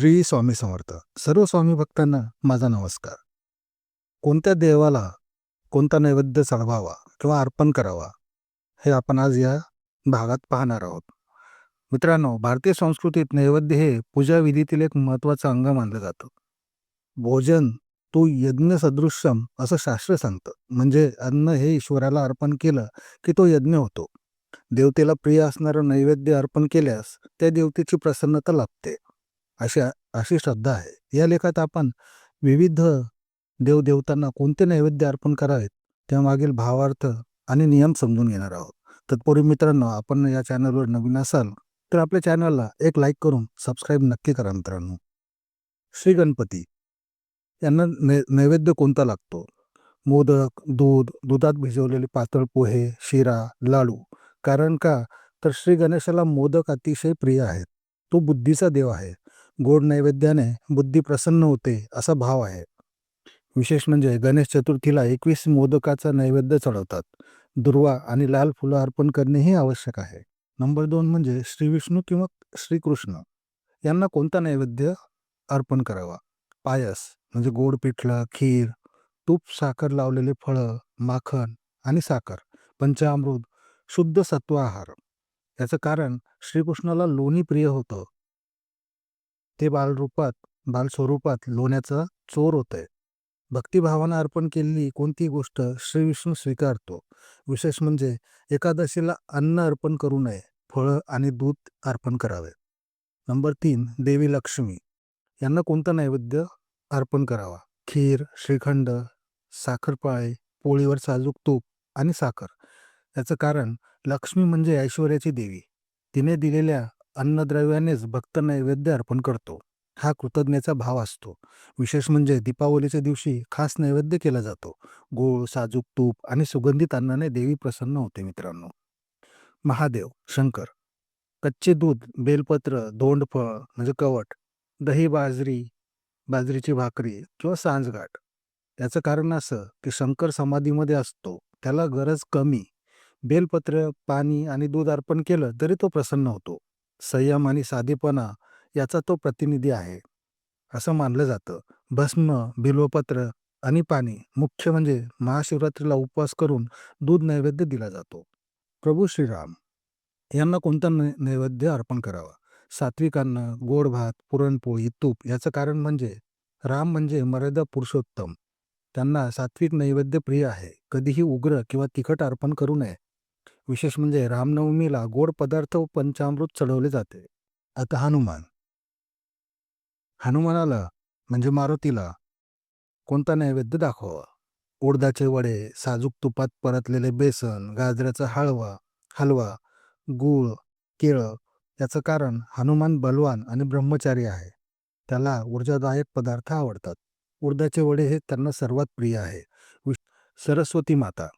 श्री स्वामी समर्थ. सर्व स्वामी भक्तांना माझा नमस्कार. कोणत्या देवाला कोणता नैवेद्य चढवावा किंवा अर्पण करावा हे आपण आज या भागात पाहणार आहोत. मित्रांनो भारतीय संस्कृतीत नैवेद्य हे पूजा विधीतील एक महत्त्वाचं अंग मानलं जातं. भोजन तू यज्ञ सदृश्यम असं शास्त्र सांगतं. म्हणजे अन्न हे ईश्वराला अर्पण केलं की तो यज्ञ होतो. देवतेला प्रिय असणारं नैवेद्य अर्पण केल्यास त्या देवतेची प्रसन्नता लाभते. अशी अशी श्रद्धा आहे. या लेखात आपण विविध देवदेवतांना कोणते नैवेद्य अर्पण करावेत त्यामागील भावार्थ आणि नियम समजून घेणार आहोत. तत्पूर्वी मित्रांनो आपण या चॅनलवर नवीन असाल तर आपल्या चॅनलला एक लाईक करून सबस्क्राईब नक्की करा मित्रांनो. श्री गणपती. यांना नै नैवेद्य कोणता लागतो? मोदक दूध दुधात भिजवलेले पातळ पोहे शिरा लाडू. कारण का? तर श्री गणेशाला मोदक अतिशय प्रिय आहेत. तो बुद्धीचा देव आहे. गोड नैवेद्याने बुद्धी प्रसन्न होते असा भाव आहे. विशेष म्हणजे गणेश चतुर्थीला एकवीस मोदकाचा नैवेद्य चढवतात. दुर्वा आणि लाल फुलं अर्पण करणेही आवश्यक आहे. नंबर दोन म्हणजे श्री विष्णू किंवा श्रीकृष्ण यांना कोणता नैवेद्य अर्पण करावा? पायस म्हणजे गोड पिठलं खीर तूप साखर लावलेले फळं माखन आणि साखर पंचामृत शुद्ध सत्व आहार. याचं कारण श्रीकृष्णाला लोणी प्रिय होतं. ते बालरूपात बालस्वरूपात लोण्याचा चोर होत आहे भक्तिभावानं अर्पण केलेली कोणतीही गोष्ट श्री विष्णू स्वीकारतो. विशेष म्हणजे एकादशीला अन्न अर्पण करू नये फळं आणि दूध अर्पण करावे. नंबर तीन देवी लक्ष्मी. यांना कोणता नैवेद्य अर्पण करावा? खीर श्रीखंड साखरपाळे पोळीवर साजूक तूप आणि साखर. याचं कारण लक्ष्मी म्हणजे ऐश्वर्याची देवी. तिने दिलेल्या अन्नद्रव्यानेच भक्त नैवेद्य अर्पण करतो. हा कृतज्ञतेचा भाव असतो. विशेष म्हणजे दीपावलीच्या दिवशी खास नैवेद्य केला जातो. गोळ साजूक तूप आणि सुगंधित अन्नाने देवी प्रसन्न होते मित्रांनो. महादेव शंकर. कच्चे दूध बेलपत्र दोंडफळ म्हणजे कवट दही बाजरी बाजरीची भाकरी किंवा सांजगाठ. याचं कारण असं की शंकर समाधीमध्ये असतो. त्याला गरज कमी. बेलपत्र पाणी आणि दूध अर्पण केलं तरी तो प्रसन्न होतो. संयम आणि साधेपणा याचा तो प्रतिनिधी आहे. असं मानलं जातं. भस्म बिल्वपत्र आणि पाणी मुख्य म्हणजे महाशिवरात्रीला उपवास करून दूध नैवेद्य दिला जातो. प्रभू श्रीराम यांना कोणता नैवेद्य अर्पण करावा? सात्विकांना गोड भात पुरणपोळी तूप याचं कारण म्हणजे राम म्हणजे मर्यादा पुरुषोत्तम. त्यांना सात्विक नैवेद्य प्रिय आहे. कधीही उग्र किंवा तिखट अर्पण करू नये. विशेष म्हणजे रामनवमीला गोड पदार्थ व पंचामृत चढवले जाते. आता हनुमान. हनुमानाला म्हणजे मारुतीला कोणता नैवेद्य दाखवावा? उडदाचे वडे साजूक तुपात परतलेले बेसन गाजऱ्याचा हळवा हलवा गूळ केळं याचं कारण हनुमान बलवान आणि ब्रह्मचारी आहे. त्याला ऊर्जादायक पदार्थ आवडतात. उडदाचे वडे हे त्यांना सर्वात प्रिय आहे. सरस्वती माता.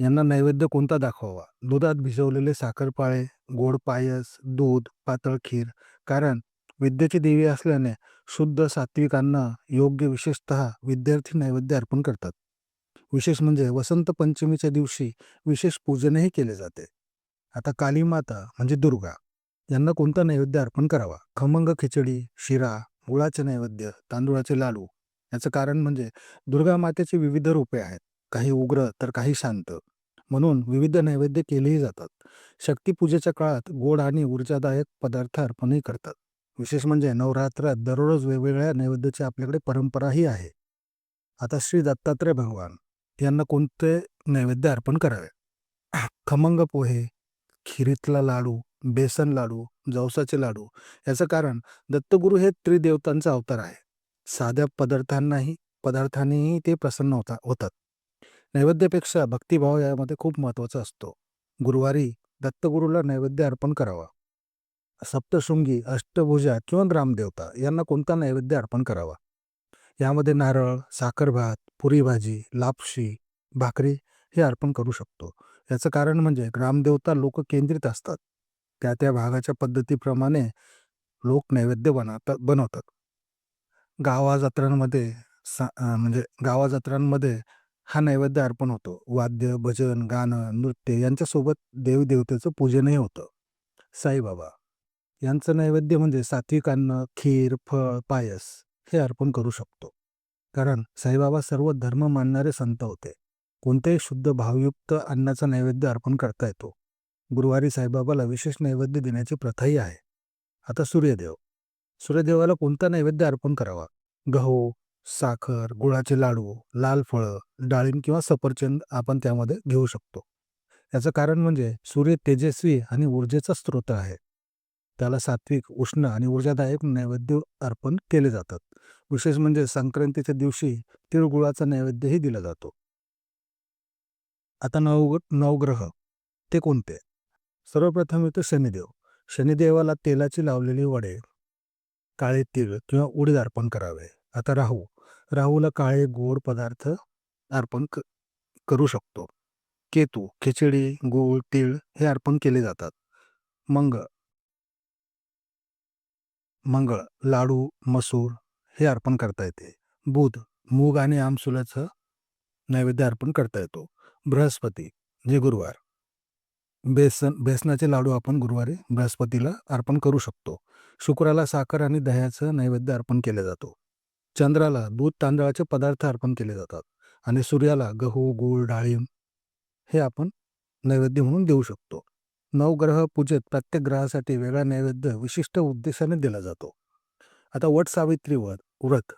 यांना नैवेद्य कोणता दाखवावा? दुधात भिजवलेले साखरपाळे गोड पायस दूध पातळ खीर. कारण विद्येची देवी असल्याने शुद्ध सात्विकांना योग्य विशेषत विद्यार्थी नैवेद्य अर्पण करतात. विशेष म्हणजे वसंत पंचमीच्या दिवशी विशेष पूजनही केले जाते. आता काली माता म्हणजे दुर्गा. यांना कोणता नैवेद्य अर्पण करावा? खमंग खिचडी शिरा गुळाचे नैवेद्य तांदूळाचे लाडू. याचं कारण म्हणजे दुर्गा मातेची विविध रूपे आहेत. काही उग्र तर काही शांत. म्हणून विविध नैवेद्य केलेही जातात. शक्तीपूजेच्या काळात गोड आणि ऊर्जादायक पदार्थ अर्पणही करतात. विशेष म्हणजे नवरात्रात दररोज वेगवेगळ्या नैवेद्याची आपल्याकडे परंपराही आहे. आता श्री दत्तात्रय भगवान यांना कोणते नैवेद्य अर्पण करावे? खमंग पोहे खिरीतला लाडू बेसन लाडू जवसाचे लाडू याचं कारण दत्तगुरू हे त्रिदेवतांचा अवतार आहे. साध्या पदार्थांनाही पदार्थांनीही ते प्रसन्न होता होतात. नैवेद्यापेक्षा भक्तिभाव यामध्ये खूप महत्त्वाचा असतो. गुरुवारी दत्तगुरूला नैवेद्य अर्पण करावा. सप्तशृंगी अष्टभुजा किंवा ग्रामदेवता यांना कोणता नैवेद्य अर्पण करावा? यामध्ये नारळ साखरभात पुरी भाजी लापशी भाकरी हे अर्पण करू शकतो. याचं कारण म्हणजे ग्रामदेवता लोक केंद्रित असतात. त्या त्या भागाच्या पद्धतीप्रमाणे लोक नैवेद्य बनवतात बनवतात. गावाजत्रांमध्ये सा म्हणजे गावाजत्रांमध्ये हा नैवेद्य अर्पण होतो. वाद्य भजन गाणं नृत्य यांच्यासोबत देवदेवतेचं पूजनही होतं. साईबाबा यांचं नैवेद्य म्हणजे सात्विक अन्न खीर फळ पायस हे अर्पण करू शकतो. कारण साईबाबा सर्व धर्म मानणारे संत होते. कोणत्याही शुद्ध भावयुक्त अन्नाचा नैवेद्य अर्पण करता येतो. गुरुवारी साईबाबाला विशेष नैवेद्य देण्याची प्रथाही आहे. आता सूर्यदेव. सूर्यदेवाला कोणता नैवेद्य अर्पण करावा? गहू साखर गुळाचे लाडू लाल फळं डाळिंब किंवा सफरचंद आपण त्यामध्ये घेऊ शकतो. याचं कारण म्हणजे सूर्य तेजस्वी आणि ऊर्जेचा स्रोत आहे. त्याला सात्विक उष्ण आणि ऊर्जादायक नैवेद्य अर्पण केले जातात. विशेष म्हणजे संक्रांतीच्या दिवशी तिळगुळाचा नैवेद्यही दिला जातो. आता नव नवग्रह ते कोणते? सर्वप्रथम येतो शनिदेव. शनिदेवाला तेलाची लावलेली वडे काळे तीळ किंवा उडीद अर्पण करावे. आता राहू. राहूला काळे गोड पदार्थ अर्पण क करू शकतो. केतू खिचडी गूळ तीळ हे अर्पण केले जातात. मंगळ. मंगळ लाडू मसूर हे अर्पण करता येते. बुध मूग आणि आमसुलाचं नैवेद्य अर्पण करता येतो. बृहस्पती जे गुरुवार. बेसन बेसनाचे लाडू आपण गुरुवारी बृहस्पतीला अर्पण करू शकतो. शुक्राला साखर आणि दह्याचं नैवेद्य अर्पण केले जातो. चंद्राला दूध तांदळाचे पदार्थ अर्पण केले जातात आणि सूर्याला गहू गूळ डाळिंब हे आपण नैवेद्य म्हणून देऊ शकतो. नवग्रह पूजेत प्रत्येक ग्रहासाठी वेगळा नैवेद्य विशिष्ट उद्देशाने दिला जातो. आता वट सावित्री व्रत व्रत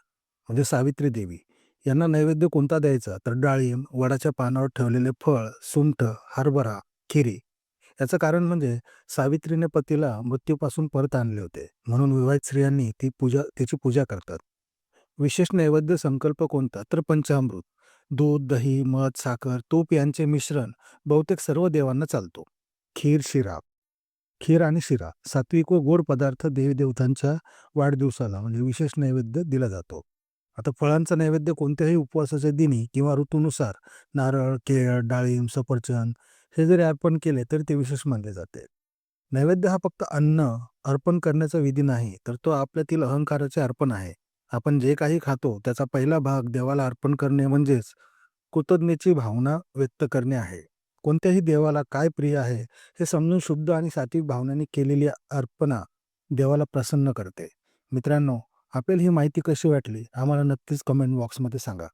म्हणजे सावित्री देवी यांना नैवेद्य कोणता द्यायचा? तर डाळिंब वडाच्या पानावर ठेवलेले फळ सुंठ हरभरा खिरी याचं कारण म्हणजे सावित्रीने पतीला मृत्यूपासून परत आणले होते. म्हणून विवाहित स्त्रियांनी ती पूजा त्याची पूजा करतात. विशेष नैवेद्य संकल्प कोणता? तर पंचामृत दूध दही मध साखर तूप यांचे मिश्रण बहुतेक सर्व देवांना चालतो. खीर शिरा. खीर आणि शिरा सात्विक व गोड पदार्थ देवी देवतांच्या वाढदिवसाला म्हणजे विशेष नैवेद्य दिला जातो. आता फळांचा नैवेद्य कोणत्याही उपवासाच्या दिनी किंवा ऋतूनुसार नारळ केळ डाळिंब सफरचंद हे जरी अर्पण केले तरी ते विशेष मानले जाते. नैवेद्य हा फक्त अन्न अर्पण करण्याचा विधी नाही तर तो आपल्यातील अहंकाराचे अर्पण आहे. आपण जे काही खातो त्याचा पहिला भाग देवाला अर्पण करणे म्हणजेच कृतज्ञतेची भावना व्यक्त करणे आहे. कोणत्याही देवाला काय प्रिय आहे हे समजून शुद्ध आणि सात्विक भावनेने केलेली अर्पणा देवाला प्रसन्न करते. मित्रांनो आपल्याला ही माहिती कशी वाटली? आम्हाला नक्कीच कमेंट बॉक्समध्ये सांगा.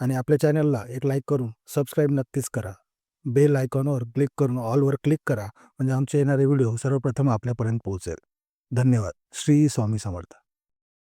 आणि आपल्या चॅनलला एक लाईक करून सबस्क्राईब नक्कीच करा. बेल आयकॉनवर क्लिक करून ऑलवर क्लिक करा. म्हणजे आमचे येणारे व्हिडिओ सर्वप्रथम आपल्यापर्यंत पोहोचेल. धन्यवाद. श्री स्वामी समर्थ.